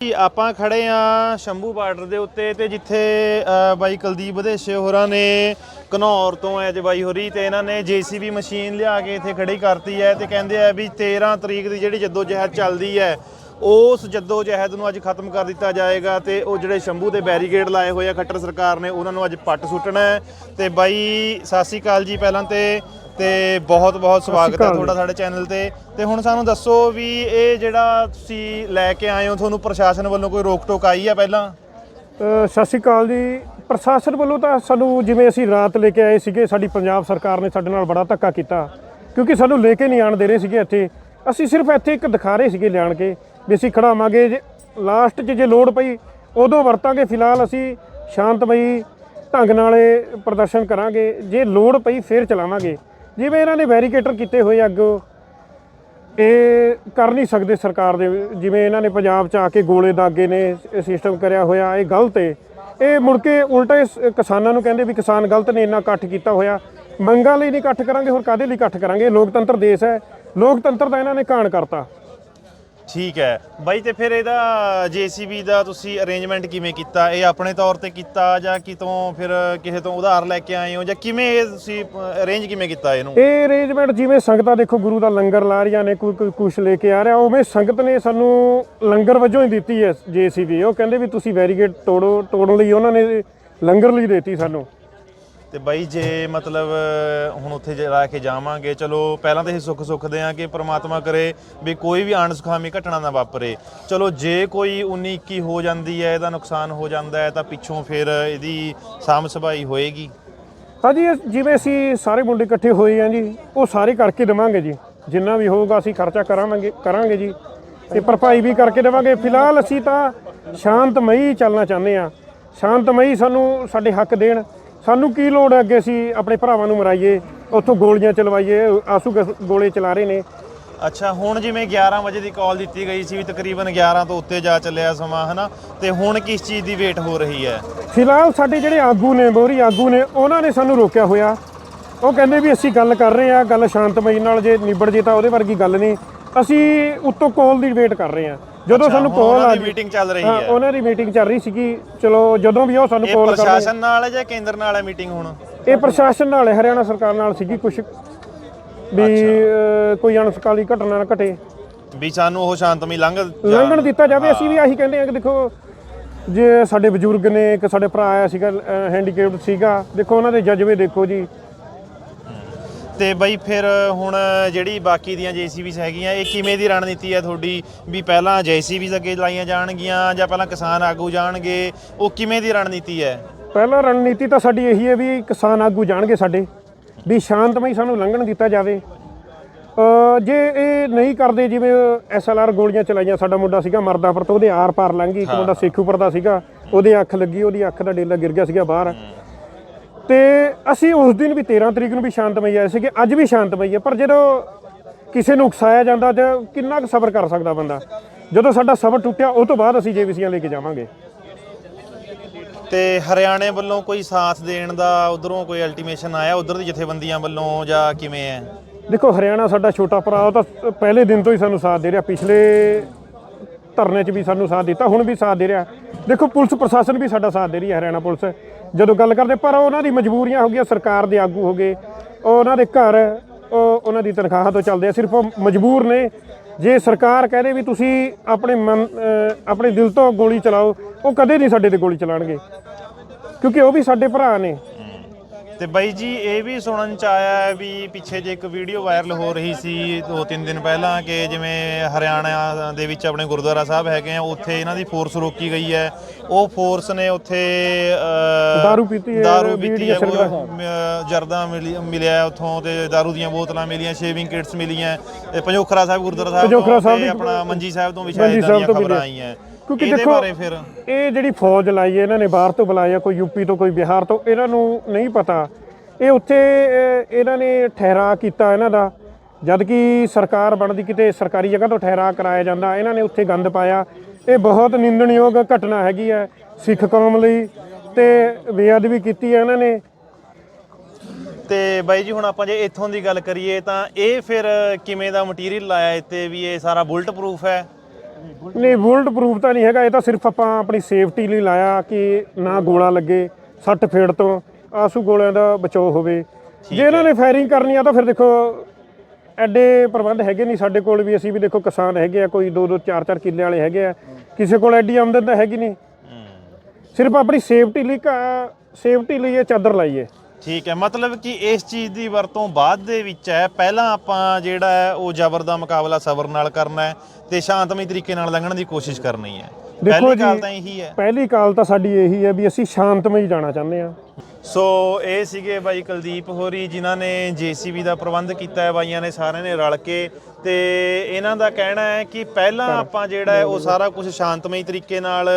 ਜੀ, ਆਪਾਂ ਖੜੇ ਆ ਸ਼ੰਭੂ ਬਾਰਡਰ ਦੇ ਉੱਤੇ ਤੇ ਜਿੱਥੇ ਬਾਈ ਕੁਲਦੀਪ ਵਧੇਸ਼ੇ ਹੋਰਾਂ ਨੇ ਘਨੌਰ ਤੋਂ ਐ ਜੇ ਬਾਈ ਹੋਰੀ ਤੇ ਇਹਨਾਂ ਨੇ ਜੀਸੀਬੀ ਮਸ਼ੀਨ ਲਿਆ ਕੇ ਇੱਥੇ ਖੜੀ ਕਰਤੀ ਹੈ ਤੇ ਕਹਿੰਦੇ ਆ ਵੀ 13 ਤਰੀਕ ਦੀ ਜਿਹੜੀ ਜੱਦੋ ਜਹਿਦ ਚੱਲਦੀ ਹੈ, ਉਸ ਜੱਦੋ ਜਹਿਦ ਨੂੰ ਅੱਜ ਖਤਮ ਕਰ ਦਿੱਤਾ ਜਾਏਗਾ ਤੇ ਉਹ ਜਿਹੜੇ ਸ਼ੰਭੂ ਦੇ ਬੈਰੀਗੇਡ ਲਾਏ ਹੋਏ ਆ, ਖੱਟਰ ਸਰਕਾਰ ਨੇ ਉਹਨਾਂ ਨੂੰ ਅੱਜ ਪੱਟ ਸੁੱਟਣਾ ਹੈ। ਤੇ ਬਾਈ, ਸਤਿ ਸ਼੍ਰੀ ਅਕਾਲ ਜੀ ਪਹਿਲਾਂ ਤੇ। ਤੇ ਬਹੁਤ ਬਹੁਤ ਸਵਾਗਤ ਹੈ। ਤੁਹਾਡਾ ਸਾਡੇ ਚੈਨਲ ਤੇ। ਤੇ ਹੁਣ ਸਾਨੂੰ ਦੱਸੋ ਵੀ ਇਹ ਜਿਹੜਾ ਤੁਸੀਂ ਲੈ ਕੇ ਆਏ ਹੋ ਤੁਹਾਨੂੰ ਪ੍ਰਸ਼ਾਸਨ ਵੱਲੋਂ ਕੋਈ ਰੋਕ ਟੋਕ ਆਈ ਹੈ ਪਹਿਲਾਂ? ਸਤਿ ਸ਼੍ਰੀ ਅਕਾਲ ਜੀ। ਪ੍ਰਸ਼ਾਸਨ ਵੱਲੋਂ ਤਾਂ ਸਾਨੂੰ ਜਿਵੇਂ ਅਸੀਂ ਰਾਤ ਲੈ ਕੇ ਆਏ ਸੀਗੇ ਸਾਡੀ ਪੰਜਾਬ ਸਰਕਾਰ ਨੇ ਸਾਡੇ ਨਾਲ ਬੜਾ ਧੱਕਾ ਕੀਤਾ ਕਿਉਂਕਿ ਸਾਨੂੰ ਲੈ ਕੇ ਨਹੀਂ ਆਣ ਦੇ ਰਹੇ ਸੀਗੇ ਇੱਥੇ। ਅਸੀਂ ਸਿਰਫ ਇੱਥੇ ਇੱਕ ਦਿਖਾ ਰਹੇ ਸੀਗੇ ਲਿਆਣ ਕੇ ਵੀ ਅਸੀਂ ਖੜਾਵਾਂਗੇ। ਜੇ ਲਾਸਟ 'ਚ ਜੇ ਲੋੜ ਪਈ ਉਦੋਂ ਵਰਤਾਂਗੇ। ਫਿਲਹਾਲ ਅਸੀਂ ਸ਼ਾਂਤਮਈ ਢੰਗ ਨਾਲ ਪ੍ਰਦਰਸ਼ਨ ਕਰਾਂਗੇ। ਜੇ ਲੋੜ ਪਈ ਫੇਰ ਚਲਾਵਾਂਗੇ। ਜਿਵੇਂ ਇਹਨਾਂ ਨੇ ਵੈਰੀਕੇਟਰ ਕੀਤੇ ਹੋਏ ਅੱਗ, ਇਹ ਕਰ ਨਹੀਂ ਸਕਦੇ ਸਰਕਾਰ ਦੇ, ਜਿਵੇਂ ਇਹਨਾਂ ਨੇ ਪੰਜਾਬ 'ਚ ਆ ਕੇ ਗੋਲੇ ਦਾਗੇ ਨੇ ਸਿਸਟਮ ਕਰਿਆ ਹੋਇਆ, ਇਹ ਗਲਤ ਏ। ਇਹ ਮੁੜ ਕੇ ਉਲਟਾ ਇਸ ਕਿਸਾਨਾਂ ਨੂੰ ਕਹਿੰਦੇ ਵੀ ਕਿਸਾਨ ਗਲਤ ਨੇ, ਇੰਨਾ ਇਕੱਠ ਕੀਤਾ ਹੋਇਆ। ਮੰਗਾਂ ਲਈ ਨਹੀਂ ਇਕੱਠ ਕਰਾਂਗੇ, ਹੋਰ ਕਾਦੇ ਲਈ ਇਕੱਠ ਕਰਾਂਗੇ? ਇਹ ਲੋਕਤੰਤਰ ਦੇਸ਼ ਹੈ। ਲੋਕਤੰਤਰ ਦਾ ਇਹਨਾਂ ਨੇ ਕਾਣ ਕਰਤਾ। ਠੀਕ ਹੈ। ਬਾਈ, ਤੇ ਫਿਰ ਇਹਦਾ ਜੀਸੀਬੀ ਦਾ ਤੁਸੀਂ ਅਰੇਂਜਮੈਂਟ ਕਿਵੇਂ ਕੀਤਾ? ਇਹ ਆਪਣੇ ਤੌਰ ਤੇ ਕੀਤਾ ਜਾਂ ਕਿਤੋਂ ਫਿਰ ਕਿਸੇ ਤੋਂ ਉਧਾਰ ਲੈ ਕੇ ਆਏ ਹੋ? ਜਾਂ ਕਿਵੇਂ ਇਹ ਤੁਸੀਂ ਅਰੇਂਜ ਕਿਵੇਂ ਕੀਤਾ ਇਹਨੂੰ? ਇਹ ਅਰੇਂਜਮੈਂਟ ਜਿਵੇਂ ਸੰਗਤਾਂ, ਦੇਖੋ, ਗੁਰੂ ਦਾ ਲੰਗਰ ਲਾ ਰਹੀਆਂ ਨੇ, ਕੋਈ ਕੋਈ ਕੁਛ ਲੈ ਕੇ ਆ ਰਿਹਾ, ਉਵੇਂ ਸੰਗਤ ਨੇ ਸਾਨੂੰ ਲੰਗਰ ਵਜੋਂ ਹੀ ਦਿੱਤੀ ਹੈ ਜੇਸੀਬੀ ਉਹ ਕਹਿੰਦੇ ਵੀ ਤੁਸੀਂ ਬੈਰੀਗੇਡ ਤੋੜੋ, ਤੋੜਨ ਲਈ ਉਹਨਾਂ ਨੇ ਲੰਗਰ ਲਈ ਦਿੱਤੀ ਸਾਨੂੰ। ਤੇ ਬਾਈ ਜੇ ਮਤਲਬ ਹੁਣ ਉੱਥੇ ਜਾ ਕੇ ਜਾਵਾਂਗੇ, ਚਲੋ ਪਹਿਲਾਂ ਤਾਂ ਇਹ ਸੁੱਖ ਸੁੱਖਦੇ ਆ ਕਿ ਪ੍ਰਮਾਤਮਾ ਕਰੇ ਵੀ ਕੋਈ ਵੀ ਅਣਸੁਖਾਮੀ ਘਟਨਾ ਨਾ ਵਾਪਰੇ। ਚਲੋ ਜੇ ਕੋਈ 19 21 ਹੋ ਜਾਂਦੀ ਹੈ, ਇਹਦਾ ਨੁਕਸਾਨ ਹੋ ਜਾਂਦਾ ਹੈ, ਤਾਂ ਪਿੱਛੋਂ ਫਿਰ ਇਹਦੀ ਸਾਂਭ ਸੰਭਾਈ ਹੋਏਗੀ। ਤਾਂ ਜੀ ਜਿਵੇਂ ਅਸੀਂ ਸਾਰੇ ਮੁੰਡੇ ਇਕੱਠੇ ਹੋਏ ਆ ਜੀ, ਉਹ ਸਾਰੇ ਕਰਕੇ ਦੇਵਾਂਗੇ ਜੀ। ਜਿੰਨਾ ਵੀ ਹੋਊਗਾ, ਅਸੀਂ ਖਰਚਾ ਕਰਾਂਗੇ ਕਰਾਂਗੇ ਜੀ। ਤੇ ਭਰਪਾਈ ਵੀ ਕਰਕੇ ਦੇਵਾਂਗੇ। ਫਿਲਹਾਲ ਅਸੀਂ ਤਾਂ ਸ਼ਾਂਤਮਈ ਚੱਲਣਾ ਚਾਹੁੰਦੇ ਆ ਸ਼ਾਂਤਮਈ ਸਾਨੂੰ ਸਾਡੇ ਹੱਕ ਦੇਣ। ਸਾਨੂੰ ਕੀ ਲੋੜ ਹੈ ਅੱਗੇ ਅਸੀਂ ਆਪਣੇ ਭਰਾਵਾਂ ਨੂੰ ਮਰਾਈਏ ਉੱਥੋਂ ਗੋਲੀਆਂ ਚਲਵਾਈਏ ਆਸੂ ਗਸ- ਗੋਲੇ ਚਲਾ ਰਹੇ ਨੇ। ਅੱਛਾ ਹੁਣ ਜਿਵੇਂ 11 ਵਜੇ ਦੀ ਕਾਲ ਦਿੱਤੀ ਗਈ ਸੀ ਵੀ ਤਕਰੀਬਨ 11 ਤੋਂ ਉੱਤੇ ਜਾ ਚੱਲਿਆ ਸਮਾਂ ਹਨਾ? ਤੇ ਹੁਣ ਕਿਸ ਚੀਜ਼ ਦੀ ਵੇਟ ਹੋ ਰਹੀ ਹੈ? ਫਿਲਹਾਲ ਸਾਡੇ ਜਿਹੜੇ ਆਗੂ ਨੇ ਮੋਹਰੀ ਆਗੂ ਨੇ ਉਹਨਾਂ ਨੇ ਸਾਨੂੰ ਰੋਕਿਆ ਹੋਇਆ। ਉਹ ਕਹਿੰਦੇ ਵੀ ਅਸੀਂ ਗੱਲ ਕਰ ਰਹੇ ਆ ਗੱਲ ਸ਼ਾਂਤਮਈ ਨਾਲ ਜੇ ਨਿਬੜ ਜੇ ਤਾਂ ਉਹਦੇ ਵਰਗੀ ਗੱਲ ਨਹੀਂ। ਅਸੀਂ ਉੱਤੋਂ ਕਾਲ ਦੀ ਵੇਟ ਕਰ ਰਹੇ ਆ ਜਦੋਂ ਸਾਨੂੰ ਕਾਲ ਆ ਗਈ। ਮੀਟਿੰਗ ਚੱਲ ਰਹੀ ਹਾਂ ਹੈ। ਉਹਨਾਂ ਦੀ ਮੀਟਿੰਗ ਚੱਲ ਰਹੀ ਸੀਗੀ। ਚਲੋ ਜਦੋਂ ਵੀ ਉਹ ਸਾਨੂੰ ਇਹ ਕਾਲ ਕਰਨਗੇ। ਪ੍ਰਸ਼ਾਸਨ ਨਾਲ ਹੈ ਜਾਂ ਕੇਂਦਰ ਨਾਲ ਹੈ ਮੀਟਿੰਗ ਹੁਣ? ਇਹ ਪ੍ਰਸ਼ਾਸਨ ਨਾਲ ਹੈ ਹਰਿਆਣਾ ਸਰਕਾਰ ਨਾਲ ਸੀਗੀ ਕੁਝ ਵੀ ਅਹ, ਕੋਈ ਅਣਸਕਾਲੀ ਘਟਨਾ ਨਾ ਘਟੇ। ਵੀ ਸਾਨੂੰ ਉਹ ਸ਼ਾਂਤਮਈ ਲੰਘ ਲੰਘਣ ਦਿੱਤਾ ਜਾਵੇ ਅਸੀਂ ਵੀ ਆਹੀ ਕਹਿੰਦੇ ਆ ਕਿ ਦੇਖੋ ਜੇ ਸਾਡੇ ਬਜ਼ੁਰਗ ਨੇ ਇੱਕ ਸਾਡੇ ਭਰਾ ਆਇਆ ਸੀਗਾ ਹੈਂਡੀਕੈਪਡ ਸੀਗਾ ਦੇਖੋ ਉਹਨਾਂ ਦੇ ਜਜ਼ਬੇ ਦੇਖੋ ਜੀ। ਤੇ ਬਈ ਫਿਰ ਹੁਣ ਜਿਹੜੀ ਬਾਕੀ ਦੀਆਂ ਜੀਸੀਬੀਸ ਹੈਗੀਆਂ ਇਹ ਕਿਵੇਂ ਦੀ ਰਣਨੀਤੀ ਹੈ ਤੁਹਾਡੀ ਵੀ ਪਹਿਲਾਂ ਜੀਸੀਬੀਸ ਅੱਗੇ ਲਾਈਆਂ ਜਾਣਗੀਆਂ ਜਾਂ ਪਹਿਲਾਂ ਕਿਸਾਨ ਆਗੂ ਜਾਣਗੇ? ਉਹ ਕਿਵੇਂ ਦੀ ਰਣਨੀਤੀ ਹੈ? ਪਹਿਲਾਂ ਰਣਨੀਤੀ ਤਾਂ ਸਾਡੀ ਇਹੀ ਹੈ ਵੀ ਕਿਸਾਨ ਆਗੂ ਜਾਣਗੇ ਸਾਡੇ ਵੀ ਸ਼ਾਂਤਮਈ ਸਾਨੂੰ ਲੰਘਣ ਦਿੱਤਾ ਜਾਵੇ। ਜੇ ਇਹ ਨਹੀਂ ਕਰਦੇ ਜਿਵੇਂ ਐਸਐਲਆਰ ਗੋਲੀਆਂ ਚਲਾਈਆਂ ਸਾਡਾ ਮੁੰਡਾ ਸੀਗਾ ਮਰਦਾਪੁਰ ਤੋਂ ਉਹਦੇ ਆਰ ਪਾਰ ਲੰਘ ਗਈ ਇੱਕ ਮੁੰਡਾ ਸੇਖੂਪੁਰ ਦਾ ਸੀਗਾ ਉਹਦੇ ਅੱਖ ਲੱਗੀ ਉਹਦੀ ਅੱਖ ਦਾ ਡੇਲਾ ਗਿਰ ਗਿਆ ਸੀਗਾ ਬਾਹਰ। ਤੇ ਅਸੀਂ ਉਸ ਦਿਨ ਵੀ 13 ਤਰੀਕ ਨੂੰ ਵੀ ਸ਼ਾਂਤਮਈ ਆਏ ਸੀਗੇ ਅੱਜ ਵੀ ਸ਼ਾਂਤਮਈ ਹੈ ਪਰ ਜਦੋਂ ਕਿਸੇ ਨੂੰ ਉਕਸਾਇਆ ਜਾਂਦਾ ਤੇ ਕਿੰਨਾ ਕੁ ਸਬਰ ਕਰ ਸਕਦਾ ਬੰਦਾ? ਜਦੋਂ ਸਾਡਾ ਸਬਰ ਟੁੱਟਿਆ ਉਹ ਤੋਂ ਬਾਅਦ ਅਸੀਂ ਜੇਬੀਸੀਆਂ ਲੈ ਕੇ ਜਾਵਾਂਗੇ। ਤੇ ਹਰਿਆਣੇ ਵੱਲੋਂ ਕੋਈ ਸਾਥ ਦੇਣ ਦਾ ਉਧਰੋਂ ਕੋਈ ਅਲਟੀਮੇਸ਼ਨ ਆਇਆ ਉਧਰ ਦੀ ਜਥੇਬੰਦੀਆਂ ਵੱਲੋਂ ਜਾਂ ਕਿਵੇਂ ਹੈ? ਦੇਖੋ ਹਰਿਆਣਾ ਸਾਡਾ ਛੋਟਾ ਭਰਾ ਉਹ ਤਾਂ ਪਹਿਲੇ ਦਿਨ ਤੋਂ ਹੀ ਸਾਨੂੰ ਸਾਥ ਦੇ ਰਿਹਾ ਪਿਛਲੇ ਧਰਨੇ 'ਚ ਵੀ ਸਾਨੂੰ ਸਾਥ ਦਿੱਤਾ ਹੁਣ ਵੀ ਸਾਥ ਦੇ ਰਿਹਾ। ਦੇਖੋ ਪੁਲਿਸ ਪ੍ਰਸ਼ਾਸਨ ਵੀ ਸਾਡਾ ਸਾਥ ਦੇ ਰਹੀ ਹੈ ਹਰਿਆਣਾ ਪੁਲਿਸ। ਜਦੋਂ ਗੱਲ ਕਰਦੇ, ਪਰ ਉਹਨਾਂ ਦੀ ਮਜਬੂਰੀਆਂ ਹੋ ਗਈਆਂ, ਸਰਕਾਰ ਦੇ ਆਗੂ ਹੋ ਗਏ ਉਹ ਉਹਨਾਂ ਦੇ ਘਰ, ਉਹ ਉਹਨਾਂ ਦੀ ਤਨਖਾਹਾਂ ਤੋਂ ਚੱਲਦੇ ਆ, ਸਿਰਫ ਉਹ ਮਜਬੂਰ ਨੇ। ਜੇ ਸਰਕਾਰ ਕਹਦੇ ਵੀ ਤੁਸੀਂ ਆਪਣੇ ਮਨ ਆਪਣੇ ਦਿਲ ਤੋਂ ਗੋਲੀ ਚਲਾਓ, ਉਹ ਕਦੇ ਨਹੀਂ ਸਾਡੇ ਤੇ ਗੋਲੀ ਚਲਾਣਗੇ। ਕਿਉਂਕਿ ਉਹ ਵੀ ਸਾਡੇ ਭਰਾ ਨੇ। ਤੇ ਬਾਈ ਜੀ ਇਹ ਵੀ ਸੁਣਨ ਚ ਆਇਆ ਹੈ ਵੀ ਪਿੱਛੇ ਜੇ ਇੱਕ ਵੀਡੀਓ ਵਾਇਰਲ ਹੋ ਰਹੀ ਸੀ ਦੋ ਤਿੰਨ ਦਿਨ ਪਹਿਲਾਂ ਕਿ ਜਿਵੇਂ ਹਰਿਆਣਾ ਦੇ ਵਿੱਚ ਆਪਣੇ ਗੁਰਦੁਆਰਾ ਸਾਹਿਬ ਹੈਗੇ ਆ ਉੱਥੇ ਇਹਨਾਂ ਦੀ ਫੋਰਸ ਰੋਕੀ ਗਈ ਹੈ। ਉਹ ਫੋਰਸ ਨੇ ਉੱਥੇ ਦਾਰੂ ਪੀਤੀ ਹੈ, ਦਾਰੂ ਪੀਤੀ ਹੈ ਜਰਦਾ ਮਿਲੀ- ਮਿਲਿਆ ਉੱਥੋਂ ਤੇ ਦਾਰੂ ਦੀਆਂ ਬੋਤਲਾਂ ਮਿਲੀਆਂ ਸ਼ੇਵਿੰਗ ਕਿਟਸ ਮਿਲੀਆਂ ਤੇ ਪੰਜੋਖਰਾ ਸਾਹਿਬ ਗੁਰਦੁਆਰਾ ਸਾਹਿਬ ਤੋਂ ਆਪਣਾ ਮੰਜੀ ਸਾਹਿਬ ਤੋਂ ਵੀ ਮੰਜੀ ਸ਼ਾਇਦ ਸਾਹਿਬ ਦੀਆਂ ਖਬਰਾਂ। ਆਈਆਂ। ਕਿਉਂਕਿ ਇਹਦੇ ਦੇਖੋ ਬਾਰੇ ਫਿਰ ਇਹ ਜਿਹੜੀ ਫੌਜ ਲਾਈ ਹੈ ਇਹਨਾਂ ਨੇ ਬਾਹਰ ਤੋਂ ਬੁਲਾਇਆ ਕੋਈ ਯੂਪੀ ਤੋਂ ਕੋਈ ਬਿਹਾਰ ਤੋਂ ਇਹਨਾਂ ਨੂੰ ਨਹੀਂ ਪਤਾ। ਇਹ ਉੱਥੇ ਅਹ, ਇਹਨਾਂ ਨੇ ਠਹਿਰਾ ਕੀਤਾ ਇਹਨਾਂ ਦਾ। ਜਦ ਕਿ ਸਰਕਾਰ ਬਣਦੀ ਕਿਤੇ ਸਰਕਾਰੀ ਜਗ੍ਹਾ ਤੋਂ ਠਹਿਰਾ ਕਰਾਇਆ ਜਾਂਦਾ ਇਹਨਾਂ ਨੇ ਉੱਥੇ ਗੰਦ ਪਾਇਆ। ਇਹ ਬਹੁਤ ਨਿੰਦਣਯੋਗ ਘਟਨਾ ਹੈਗੀ ਹੈ ਸਿੱਖ ਕੌਮ ਲਈ ਤੇ ਬੇਅਦਬੀ ਕੀਤੀ ਹੈ ਇਹਨਾਂ ਨੇ। ਤੇ ਬਾਈ ਜੀ ਹੁਣ ਆਪਾਂ ਜੇ ਇੱਥੋਂ ਦੀ ਗੱਲ ਕਰੀਏ ਤਾਂ ਇਹ ਫਿਰ ਕਿਵੇਂ ਦਾ ਮਟੀਰੀਅਲ ਲਾਇਆ ਇੱਥੇ ਵੀ ਇਹ ਸਾਰਾ ਬੁਲਟ ਪ੍ਰੂਫ ਹੈ? ਨਹੀਂ ਬੁਲਟ ਪ੍ਰੂਫ ਤਾਂ ਨਹੀਂ ਹੈਗਾ। ਇਹ ਤਾਂ ਸਿਰਫ ਆਪਾਂ ਆਪਣੀ ਸੇਫਟੀ ਲਈ ਲਾਇਆ ਕਿ ਨਾ ਗੋਲਾ ਲੱਗੇ ਸੱਟ ਫੇੜ ਤੋਂ ਆਸੂ ਗੋਲਿਆਂ ਦਾ ਬਚਾਓ ਹੋਵੇ। ਜੇ ਇਹਨਾਂ ਨੇ ਫਾਇਰਿੰਗ ਕਰਨੀ ਆ ਤਾਂ ਫਿਰ ਦੇਖੋ ਐਡੇ ਪ੍ਰਬੰਧ ਹੈਗੇ ਨਹੀਂ ਸਾਡੇ ਕੋਲ ਵੀ। ਅਸੀਂ ਵੀ ਦੇਖੋ ਕਿਸਾਨ ਹੈਗੇ ਆ ਕੋਈ 2 2 4 4 ਕਿੱਲੇ ਵਾਲੇ ਹੈਗੇ ਆ। ਕਿਸੇ ਕੋਲ ਐਡੀ ਆਮਦਨ ਤਾਂ ਹੈਗੀ ਨਹੀਂ। ਸਿਰਫ ਆਪਣੀ ਸੇਫਟੀ ਲਈ ਸੇਫਟੀ ਲਈ ਇਹ ਚਾਦਰ ਲਾਈ ਹੈ। ਠੀਕ ਹੈ ਮਤਲਬ ਕਿ ਇਸ ਚੀਜ਼ ਦੀ ਵਰਤੋਂ ਬਾਅਦ ਦੇ ਵਿੱਚ ਹੈ। ਪਹਿਲਾਂ ਆਪਾਂ ਜਿਹੜਾ ਹੈ ਉਹ ਜ਼ਬਰ ਦਾ ਮੁਕਾਬਲਾ ਸਬਰ ਨਾਲ ਕਰਨਾ ਹੈ ਤੇ ਸ਼ਾਂਤਮਈ ਤਰੀਕੇ ਨਾਲ ਲੰਘਣ ਦੀ ਕੋਸ਼ਿਸ਼ ਕਰਨੀ ਹੈ। ਦੇਖੋ ਜੀ- ਤਾਂ ਇਹੀ ਹੈ। ਪਹਿਲੀ ਕਾਲ ਤਾਂ ਸਾਡੀ ਇਹੀ ਹੈ ਵੀ ਅਸੀਂ ਸ਼ਾਂਤਮਈ ਜਾਣਾ ਚਾਹੁੰਦੇ ਆ ਸੋ ਇਹ ਸੀਗੇ ਬਾਈ ਕੁਲਦੀਪ ਹੋਰੀ ਜਿਨ੍ਹਾਂ ਨੇ ਜੀਸੀਬੀ ਦਾ ਪ੍ਰਬੰਧ ਕੀਤਾ ਹੈ। ਬਾਈਆਂ ਨੇ ਸਾਰਿਆਂ ਨੇ ਰਲ ਕੇ ਤੇ ਇਹਨਾਂ ਦਾ ਕਹਿਣਾ ਹੈ ਕਿ ਪਹਿਲਾਂ ਆਪਾਂ ਜਿਹੜਾ ਹੈ ਉਹ ਸਾਰਾ ਕੁਝ ਸ਼ਾਂਤਮਈ ਤਰੀਕੇ ਨਾਲ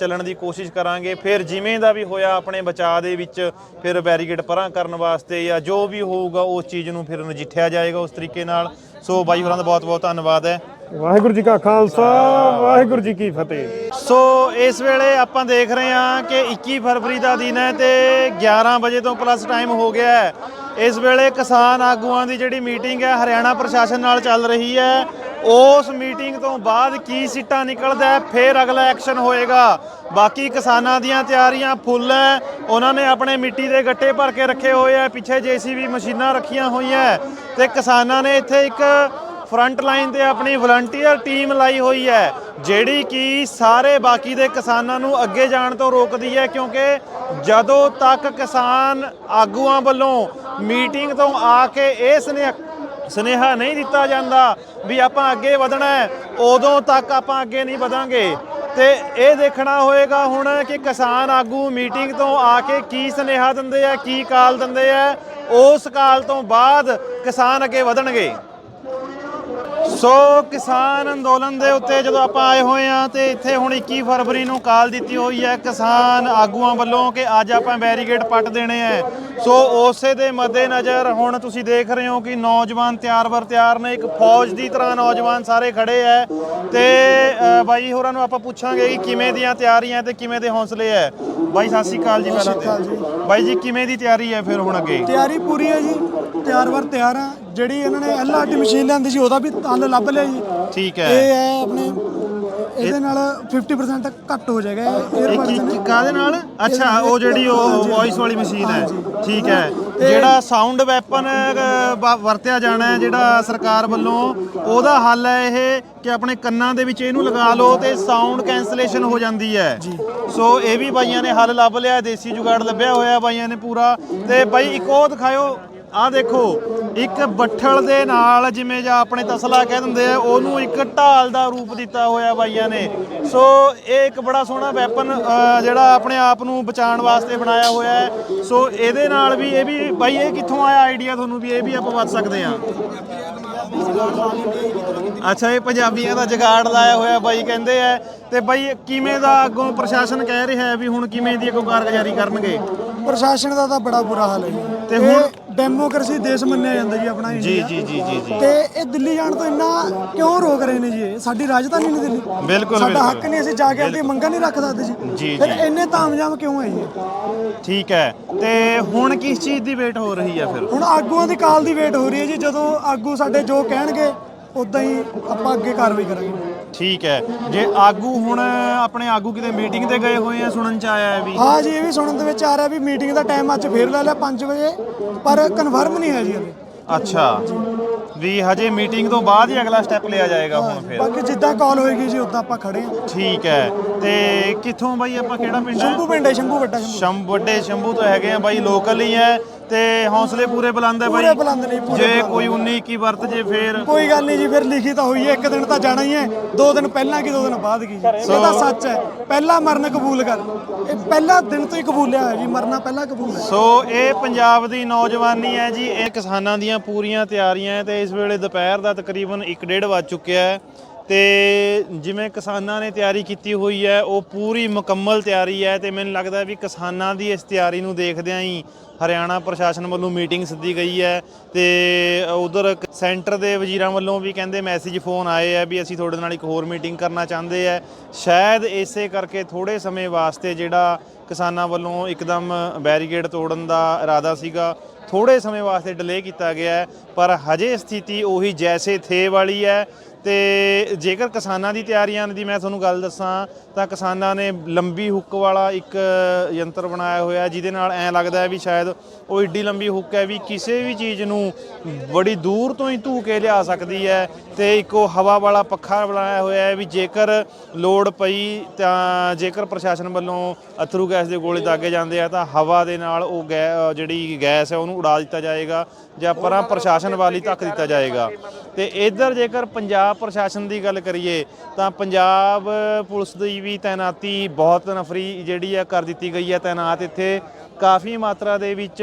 ਚੱਲਣ ਦੀ ਕੋਸ਼ਿਸ਼ ਕਰਾਂਗੇ। ਫਿਰ ਜਿਵੇਂ ਦਾ ਵੀ ਹੋਇਆ ਆਪਣੇ ਬਚਾਅ ਦੇ ਵਿੱਚ ਫਿਰ ਬੈਰੀਕੇਡ ਪਰਾਂ ਕਰਨ ਵਾਸਤੇ ਜਾਂ ਜੋ ਵੀ ਹੋਊਗਾ ਉਸ ਚੀਜ਼ ਨੂੰ ਫਿਰ ਨਜਿੱਠਿਆ ਜਾਏਗਾ ਉਸ ਤਰੀਕੇ ਨਾਲ। ਸੋ ਬਾਈ ਹੋਰਾਂ ਦਾ ਬਹੁਤ ਬਹੁਤ ਧੰਨਵਾਦ ਹੈ। ਵਾਹਿਗੁਰੂ ਜੀ ਕਾ ਖਾਲਸਾ ਵਾਹਿਗੁਰੂ ਜੀ ਕੀ ਫਤਿਹ। ਸੋ ਇਸ ਵੇਲੇ ਆਪਾਂ ਦੇਖ ਰਹੇ ਹਾਂ ਕਿ 21 ਫਰਵਰੀ ਦਾ ਦਿਨ ਹੈ ਤੇ 11 ਵਜੇ ਤੋਂ ਪਲੱਸ ਟਾਈਮ ਹੋ ਗਿਆ ਹੈ। ਇਸ ਵੇਲੇ ਕਿਸਾਨ ਆਗੂਆਂ ਦੀ ਜਿਹੜੀ ਮੀਟਿੰਗ ਹੈ, ਹਰਿਆਣਾ ਪ੍ਰਸ਼ਾਸਨ ਨਾਲ ਚੱਲ ਰਹੀ ਹੈ। ਉਸ ਮੀਟਿੰਗ ਤੋਂ ਬਾਅਦ ਕੀ ਸਿੱਟਾ ਨਿਕਲਦਾ ਫਿਰ ਅਗਲਾ ਐਕਸ਼ਨ ਹੋਏਗਾ। ਬਾਕੀ ਕਿਸਾਨਾਂ ਦੀਆਂ ਤਿਆਰੀਆਂ ਫੁੱਲ ਹੈ। ਉਹਨਾਂ ਨੇ ਆਪਣੇ ਮਿੱਟੀ ਦੇ ਗੱਟੇ ਭਰ ਕੇ ਰੱਖੇ ਹੋਏ ਆ ਪਿੱਛੇ ਜੀਸੀਬੀ ਮਸ਼ੀਨਾਂ ਰੱਖੀਆਂ ਹੋਈਆਂ ਹੈ। ਤੇ ਕਿਸਾਨਾਂ ਨੇ ਇੱਥੇ ਇੱਕ ਫਰੰਟ ਲਾਈਨ ਤੇ ਆਪਣੀ ਵਲੰਟੀਅਰ ਟੀਮ ਲਾਈ ਹੋਈ ਹੈ, ਜਿਹੜੀ ਕਿ ਸਾਰੇ ਬਾਕੀ ਦੇ ਕਿਸਾਨਾਂ ਨੂੰ ਅੱਗੇ ਜਾਣ ਤੋਂ ਰੋਕਦੀ ਹੈ, ਕਿਉਂਕਿ ਜਦੋਂ ਤੱਕ ਕਿਸਾਨ ਆਗੂਆਂ ਵੱਲੋਂ ਮੀਟਿੰਗ ਤੋਂ ਆ ਕੇ ਇਹ ਸੁਨੇਹਾ ਸੁਨੇਹਾ ਨਹੀਂ ਦਿੱਤਾ ਜਾਂਦਾ ਵੀ ਆਪਾਂ ਅੱਗੇ ਵਧਣਾ ਹੈ, ਉਦੋਂ ਤੱਕ ਆਪਾਂ ਅੱਗੇ ਨਹੀਂ ਵਧਾਂਗੇ। ਤੇ ਇਹ ਦੇਖਣਾ ਹੋਏਗਾ ਹੁਣ ਕਿ ਕਿਸਾਨ ਆਗੂ ਮੀਟਿੰਗ ਤੋਂ ਆ ਕੇ ਕੀ ਸੁਨੇਹਾ ਦਿੰਦੇ ਆ, ਕੀ ਕਾਲ ਦਿੰਦੇ ਆ, ਉਸ ਕਾਲ ਤੋਂ ਬਾਅਦ ਕਿਸਾਨ ਅੱਗੇ ਵਧਣਗੇ। ਸੋ ਕਿਸਾਨ ਅੰਦੋਲਨ ਦੇ ਉੱਤੇ ਜਦੋਂ ਆਪਾਂ ਆਏ ਹੋਏ ਆ ਤੇ ਇੱਥੇ ਹੁਣ 21 ਫਰਵਰੀ ਨੂੰ ਕਾਲ ਦਿੱਤੀ ਹੋਈ ਹੈ ਕਿਸਾਨ ਆਗੂਆਂ ਵੱਲੋਂ ਕਿ ਅੱਜ ਆਪਾਂ ਬੈਰੀਕੇਡ ਪੱਟ ਦੇਣੇ ਆ ਸੋ ਉਸੇ ਦੇ ਮੱਦੇਨਜ਼ਰ ਹੁਣ ਤੁਸੀਂ ਦੇਖ ਰਹੇ ਹੋ ਕਿ ਨੌਜਵਾਨ ਤਿਆਰ ਬਰ ਤਿਆਰ ਨੇ ਇੱਕ ਫੌਜ ਦੀ ਤਰ੍ਹਾਂ ਨੌਜਵਾਨ ਸਾਰੇ ਖੜੇ ਐ ਤੇ ਬਾਈ ਹੋਰਾਂ ਨੂੰ ਆਪਾਂ ਪੁੱਛਾਂਗੇ ਕਿ ਕਿਵੇਂ ਦੀਆਂ ਤਿਆਰੀਆਂ ਤੇ ਕਿਵੇਂ ਦੇ ਹੌਸਲੇ ਐ ਬਾਈ ਸਤਿ ਸ਼੍ਰੀ ਅਕਾਲ ਜੀ ਪਹਿਲਾਂ ਤੇ। ਬਾਈ ਜੀ ਕਿਵੇਂ ਦੀ ਤਿਆਰੀ ਹੈ ਫਿਰ ਹੁਣ ਅੱਗੇ? ਤਿਆਰੀ ਪੂਰੀ ਹੈ ਜੀ ਤਿਆਰ ਵਰ ਤਿਆਰ ਆ ਜਿਹੜੀ ਇਹਨਾਂ ਨੇ ਐਲਆਰਟੀ ਮਸ਼ੀਨ ਲਿਆਂਦੀ ਸੀ ਉਹਦਾ ਵੀ ਹੱਲ ਲੱਭ ਲਿਆ ਜੀ। ਠੀਕ ਇਹ ਹੈ ਹੈ ਆਪਣੇ ਇਹਦੇ ਨਾਲ 50% ਘੱਟ ਹੋ ਜਾਏਗਾ ਇਹ ਕੀ ਕੀ- ਕਾਹਦੇ ਨਾਲ? ਅੱਛਾ ਉਹ ਜਿਹੜੀ ਉਹ ਵੌਇਸ ਵਾਲੀ ਮਸ਼ੀਨ ਹੈ। ਠੀਕ ਹੈ। ਜਿਹੜਾ ਸਾਊਂਡ ਵੈਪਨ ਵਰਤਿਆ ਜਾਣਾ ਹੈ ਜਿਹੜਾ ਸਰਕਾਰ ਵੱਲੋਂ ਉਹਦਾ ਹੱਲ ਹੈ ਇਹ ਕਿ ਆਪਣੇ ਕੰਨਾਂ ਦੇ ਵਿੱਚ ਇਹਨੂੰ ਲਗਾ ਲਓ ਤੇ ਸਾਊਂਡ ਕੈਂਸਲੇਸ਼ਨ ਹੋ ਜਾਂਦੀ ਹੈ। ਸੋ ਇਹ ਵੀ ਬਾਈਆਂ ਨੇ ਹੱਲ ਲੱਭ ਲਿਆ ਦੇਸੀ ਜੁਗਾੜ ਲੱਭਿਆ ਹੋਇਆ ਬਾਈਆਂ ਨੇ ਪੂਰਾ। ਤੇ ਬਾਈ ਇੱਕ ਉਹ ਦਿਖਾਇਓ। ਆਹ ਦੇਖੋ ਇੱਕ ਬੱਠਲ ਦੇ ਨਾਲ ਜਿਵੇਂ ਜਾਂ ਆਪਣੇ ਤਸਲਾ ਕਹਿ ਦਿੰਦੇ ਆ ਉਹਨੂੰ ਇੱਕ ਢਾਲ ਦਾ ਰੂਪ ਦਿੱਤਾ ਹੋਇਆ ਬਾਈਆਂ ਨੇ। ਸੋ ਇਹ ਇੱਕ ਬੜਾ ਸੋਹਣਾ ਵੈਪਨ ਜਿਹੜਾ ਆਪਣੇ ਆਪ ਨੂੰ ਬਚਾਉਣ ਵਾਸਤੇ ਬਣਾਇਆ ਹੋਇਆ ਹੈ। ਸੋ ਇਹਦੇ ਨਾਲ ਵੀ ਇਹ ਵੀ ਬਾਈ ਇਹ ਕਿੱਥੋਂ ਆਇਆ ਆਈਡੀਆ ਤੁਹਾਨੂੰ ਵੀ ਇਹ ਵੀ ਆਪਾਂ ਬਚ ਸਕਦੇ ਹਾਂ? ਅੱਛਾ ਇਹ ਪੰਜਾਬੀਆਂ ਦਾ ਜਗਾੜ ਲਾਇਆ ਹੋਇਆ ਬਾਈ ਕਹਿੰਦੇ ਆ। ਤੇ ਬਾਈ ਕਿਵੇਂ ਦਾ ਅੱਗੋਂ ਪ੍ਰਸ਼ਾਸਨ ਕਹਿ ਰਿਹਾ ਹੈ ਵੀ ਹੁਣ ਕਿਵੇਂ ਦੀ ਅੱਗੋਂ ਕਾਰਗੁਜ਼ਾਰੀ ਕਰਨਗੇ? ਪ੍ਰਸ਼ਾਸਨ ਦਾ ਤਾਂ ਬੜਾ ਬੁਰਾ ਹਾਲ ਹੈ ਤੇ ਹੁਣ- ਡੈਮੋਕ੍ਰੇਸੀ ਦੇਸ਼ ਮੰਨਿਆ ਜਾਂਦਾ ਜੀ ਆਪਣਾ ਜੀ ਇੰਡੀਆ ਜੀ ਜੀ ਜੀ ਜੀ। ਤੇ ਇਹ ਦਿੱਲੀ ਜਾਣ ਤੋਂ ਇੰਨਾ ਕਿਉਂ ਰੋਕ ਰਹੇ ਨੇ ਜੀ ਇਹ? ਸਾਡੀ ਰਾਜਧਾਨੀ ਨਹੀਂ ਦਿੱਲੀ। ਬਿਲਕੁਲ, ਸਾਡਾ ਬਿਲਕੁਲ। ਹੱਕ ਨਹੀਂ ਅਸੀਂ ਜਾ ਕੇ ਆਪਣੀ ਮੰਗਾਂ ਨਹੀਂ ਰੱਖ ਸਕਦੇ ਜੀ, ਜੀ ਫਿਰ ਜੀ। ਇੰਨੇ ਤਾਮਝਾਮ ਕਿਉਂ ਹੈ ਜੀ ਠੀਕ ਹੈ। ਤੇ ਹੁਣ ਕਿਸ ਚੀਜ਼ ਦੀ ਵੇਟ ਹੋ ਰਹੀ ਹੈ ਫਿਰ? ਹੁਣ ਆਗੂਆਂ ਦੀ ਕਾਲ ਦੀ ਵੇਟ ਹੋ ਰਹੀ ਹੈ ਜੀ। ਜਦੋਂ ਆਗੂ ਸਾਡੇ ਜੋ ਕਹਿਣਗੇ ਉਦਾਂ ਹੀ ਆਪਾਂ ਅੱਗੇ ਕਾਰਵਾਈ ਕਰਾਂਗੇ। ਠੀਕ ਹੈ। ਜੇ ਆਗੂ ਹੁਣ ਆਪਣੇ ਆਗੂ ਕਿਤੇ ਮੀਟਿੰਗ ਤੇ ਗਏ ਹੋਏ ਆ ਸੁਣਨ ਚ ਆਇਆ ਹੈ ਵੀ। ਹਾਂ ਜੀ ਇਹ ਵੀ ਸੁਣਨ ਦੇ ਵਿੱਚ ਆ ਰਿਹਾ ਵੀ ਮੀਟਿੰਗ ਦਾ ਟਾਈਮ ਅੱਜ ਫੇਰ ਲੈ ਲਿਆ 5 ਵਜੇ ਪਰ ਕਨਫਰਮ ਨਹੀਂ ਹੈ ਜੀ ਹਲੇ ਅੱਛਾ। ਵੀ ਹਜੇ ਮੀਟਿੰਗ ਤੋਂ ਬਾਅਦ ਹੀ ਅਗਲਾ ਸਟੈਪ ਲਿਆ ਜਾਏਗਾ ਹੁਣ ਫਿਰ। ਬਾਕੀ ਜਿੱਦਾਂ ਕਾਲ ਹੋਏਗੀ ਜੀ ਉਦਾਂ ਆਪਾਂ ਖੜੇ ਹਾਂ। ਠੀਕ ਹੈ। ਤੇ ਕਿੱਥੋਂ ਬਾਈ ਆਪਾਂ ਕਿਹੜਾ ਪਿੰਡ ਹੈ? ਸ਼ੰਭੂ ਪਿੰਡ ਹੈ ਸ਼ੰਭੂ ਵੱਡਾ ਸ਼ੰਭੂ। ਸ਼ੰਭ ਵੱਡੇ ਸ਼ੰਭੂ ਤੋਂ ਹੈਗੇ ਆ ਬਾਈ ਲੋਕਲ ਹੀ ਹੈ। ਤੇ ਹੌਸਲੇ ਪੂਰੇ ਬੁਲੰਦ ਹੈ ਬਾਈ? ਪੂਰੇ ਬੁਲੰਦ ਨੇ, ਪੂਰੇ ਜੇ ਕੋਈ 19 21 ਵਰਤ ਜੇ ਫੇਰ? ਕੋਈ ਗੱਲ ਨਹੀਂ ਜੀ ਫਿਰ ਲਿਖੀ ਤਾਂ ਹੋਈ ਹੈ ਇੱਕ ਦਿਨ ਤਾਂ ਜਾਣਾ ਹੀ ਹੈ ਦੋ ਦਿਨ ਪਹਿਲਾਂ ਕੀ ਦੋ ਦਿਨ ਬਾਅਦ ਕੀ ਜੀ? ਇਹ ਤਾਂ ਸੱਚ ਹੈ ਪਹਿਲਾ ਮਰਨ ਕਬੂਲ ਕਰ। ਇਹ ਪਹਿਲਾ ਦਿਨ ਤੋਂ ਹੀ ਕਬੂਲਿਆ ਹੋਇਆ ਜੀ ਮਰਨਾ ਪਹਿਲਾਂ ਕਬੂਲ ਹੈ। ਸੋ ਇਹ ਪੰਜਾਬ ਦੀ ਨੌਜਵਾਨੀ ਹੈ ਜੀ ਇਹ ਕਿਸਾਨਾਂ ਦੀਆਂ ਪੂਰੀਆਂ ਤਿਆਰੀਆਂ ਹੈ ਤੇ ਇਸ ਵੇਲੇ ਦੁਪਹਿਰ ਦਾ ਤਕਰੀਬਨ 1:30 ਵੱਜ ਚੁੱਕਿਆ ਹੈ। ਤੇ ਜਿਵੇਂ ਕਿਸਾਨਾਂ ਨੇ ਤਿਆਰੀ ਕੀਤੀ ਹੋਈ ਹੈ, ਉਹ ਪੂਰੀ ਮੁਕੰਮਲ ਤਿਆਰੀ ਹੈ ਤੇ ਮੈਨੂੰ ਲੱਗਦਾ ਵੀ ਕਿਸਾਨਾਂ ਦੀ ਇਸ ਤਿਆਰੀ ਨੂੰ ਦੇਖਦਿਆਂ ਹੀ ਹਰਿਆਣਾ ਪ੍ਰਸ਼ਾਸਨ ਵੱਲੋਂ ਮੀਟਿੰਗ ਸੱਦੀ ਗਈ ਹੈ ਤੇ ਉਧਰ ਸੈਂਟਰ ਦੇ ਵਜ਼ੀਰਾਂ ਵੱਲੋਂ ਵੀ ਕਹਿੰਦੇ ਮੈਸੇਜ ਫੋਨ ਆਏ ਆ ਵੀ ਅਸੀਂ ਤੁਹਾਡੇ ਨਾਲ ਇੱਕ ਹੋਰ ਮੀਟਿੰਗ ਕਰਨਾ ਚਾਹੁੰਦੇ ਆ। ਸ਼ਾਇਦ ਇਸੇ ਕਰਕੇ ਥੋੜੇ ਸਮੇਂ ਵਾਸਤੇ ਜਿਹੜਾ ਕਿਸਾਨਾਂ ਵੱਲੋਂ ਇੱਕਦਮ ਬੈਰੀਕੇਡ ਤੋੜਨ ਦਾ ਇਰਾਦਾ ਸੀਗਾ ਥੋੜੇ ਸਮੇਂ ਵਾਸਤੇ ਡਿਲੇ ਕੀਤਾ ਗਿਆ ਹੈ, ਪਰ ਹਜੇ ਸਥਿਤੀ ਉਹੀ ਜੈਸੇ ਥੇ ਵਾਲੀ ਹੈ। ਤੇ ਜੇਕਰ ਕਿਸਾਨਾਂ ਦੀ ਤਿਆਰੀਆਂ ਦੀ ਮੈਂ ਤੁਹਾਨੂੰ ਗੱਲ ਦੱਸਾਂ, ਤਾਂ ਕਿਸਾਨਾਂ ਨੇ ਲੰਬੀ ਹੁੱਕ ਵਾਲਾ ਇੱਕ ਯੰਤਰ ਬਣਾਇਆ ਹੋਇਆ, ਜਿਹਦੇ ਨਾਲ ਐਂ ਲੱਗਦਾ ਹੈ ਵੀ ਸ਼ਾਇਦ ਉਹ ਏਡੀ ਲੰਬੀ ਹੁੱਕ ਹੈ ਵੀ ਕਿਸੇ ਵੀ ਚੀਜ਼ ਨੂੰ ਬੜੀ ਦੂਰ ਤੋਂ ਹੀ ਧੂ ਕੇ ਲਿਆ ਸਕਦੀ ਹੈ ਤੇ ਇੱਕ ਉਹ ਹਵਾ ਵਾਲਾ ਪੱਖਾ ਬਣਾਇਆ ਹੋਇਆ ਹੈ ਵੀ ਜੇਕਰ ਲੋੜ ਪਈ ਤਾਂ ਜੇਕਰ ਪ੍ਰਸ਼ਾਸਨ ਵੱਲੋਂ ਅਥਰੂ ਗੈਸ ਦੇ ਗੋਲੇ ਦਾਗੇ ਜਾਂਦੇ ਆ, ਤਾਂ ਹਵਾ ਦੇ ਨਾਲ ਉਹ ਗੈ, ਜਿਹੜੀ ਗੈਸ ਹੈ ਉਹਨੂੰ ਉਡਾ ਦਿੱਤਾ ਜਾਏਗਾ ਜਾਂ ਪਰਾਂ ਪ੍ਰਸ਼ਾਸਨ ਵਾਲੀ ਧੱਕ ਦਿੱਤਾ ਜਾਏਗਾ। ਤੇ ਇਧਰ ਜੇਕਰ ਪੰਜਾਬ ਪ੍ਰਸ਼ਾਸਨ ਦੀ ਗੱਲ ਕਰੀਏ, ਤਾਂ ਪੰਜਾਬ ਪੁਲਿਸ ਦੀ ਵੀ ਤਾਇਨਾਤੀ ਬਹੁਤ ਨਫਰੀ ਜਿਹੜੀ ਆ ਕਰ ਦਿੱਤੀ ਗਈ ਹੈ ਤਾਇਨਾਤ ਇੱਥੇ ਕਾਫੀ ਮਾਤਰਾ ਦੇ ਵਿੱਚ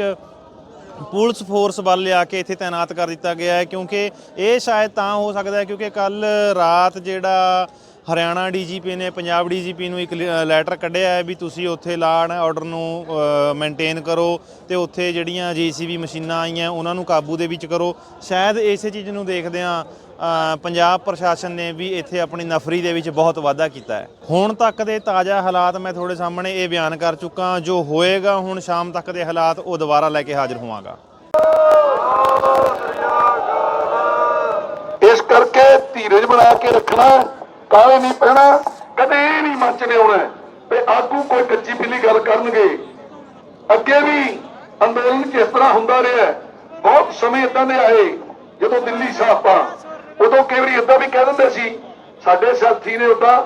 ਪੁਲਿਸ ਫੋਰਸ ਵੱਲ ਲਿਆ ਕੇ ਇੱਥੇ ਤਾਇਨਾਤ ਕਰ ਦਿੱਤਾ ਗਿਆ ਹੈ, ਕਿਉਂਕਿ ਇਹ ਸ਼ਾਇਦ ਤਾਂ ਹੋ ਸਕਦਾ ਹੈ, ਕਿਉਂਕਿ ਕੱਲ ਰਾਤ ਜਿਹੜਾ ਹਰਿਆਣਾ ਡੀਜੀਪੀ ਨੇ ਪੰਜਾਬ ਡੀਜੀਪੀ ਨੂੰ ਇੱਕ ਲ- ਲੈਟਰ ਕੱਢਿਆ ਹੈ ਵੀ ਤੁਸੀਂ ਉੱਥੇ ਲਾਅ ਐਂਡ ਆਰਡਰ ਨੂੰ ਮੇਨਟੇਨ ਕਰੋ ਤੇ ਉੱਥੇ ਜਿਹੜੀਆਂ ਜੀਸੀਬੀ ਮਸ਼ੀਨਾਂ ਆਈਆਂ ਉਹਨਾਂ ਨੂੰ ਕਾਬੂ ਦੇ ਵਿੱਚ ਕਰੋ। ਸ਼ਾਇਦ ਇਸੇ ਚੀਜ਼ ਨੂੰ ਦੇਖਦਿਆਂ ਅ, ਪੰਜਾਬ ਪ੍ਰਸ਼ਾਸਨ ਨੇ ਵੀ ਇੱਥੇ ਆਪਣੀ ਨਫਰੀ ਦੇ ਵਿੱਚ ਬਹੁਤ ਵਾਧਾ ਕੀਤਾ ਹੈ। ਹੁਣ ਤੱਕ ਦੇ ਤਾਜ਼ਾ ਹਾਲਾਤ ਮੈਂ ਤੁਹਾਡੇ ਸਾਹਮਣੇ ਇਹ ਬਿਆਨ ਕਰ ਚੁੱਕਾ ਜੋ ਹੋਏਗਾ ਹੁਣ ਸ਼ਾਮ ਤੱਕ ਦੇ ਹਾਲਾਤ ਉਹ ਦੁਬਾਰਾ ਲੈ ਕੇ ਹਾਜ਼ਰ ਹੋਵਾਂਗਾ। ਇਸ ਕਰਕੇ ਧੀਰਜ ਬਣਾ ਕੇ ਰੱਖਣਾ ਕਾਲੇ ਨਹੀਂ ਪੈਣਾ, ਕਦੇ ਨਹੀਂ ਮਨ ਚ ਲਿਆਉਣਾ ਤੇ ਆਗੂ ਕੋਈ ਕੱਚੀ ਪਿੱਲੀ ਗੱਲ ਕਰਨਗੇ। ਅੱਗੇ ਵੀ ਅੰਦੋਲਨ ਕਿਸ ਤਰ੍ਹਾਂ ਹੁੰਦਾ ਰਿਹਾ ਬਹੁਤ ਸਮੇਂ ਇਦਾਂ ਦੇ ਆਏ, ਜਦੋਂ ਦਿੱਲੀ ਸਾਫਾ ਉਦੋਂ ਕਈ ਵਾਰੀ ਇਦਾਂ ਵੀ ਕਹਿ ਦਿੰਦੇ ਸੀ, ਸਾਡੇ ਸਾਥੀ ਨੇ ਉਦਾਂ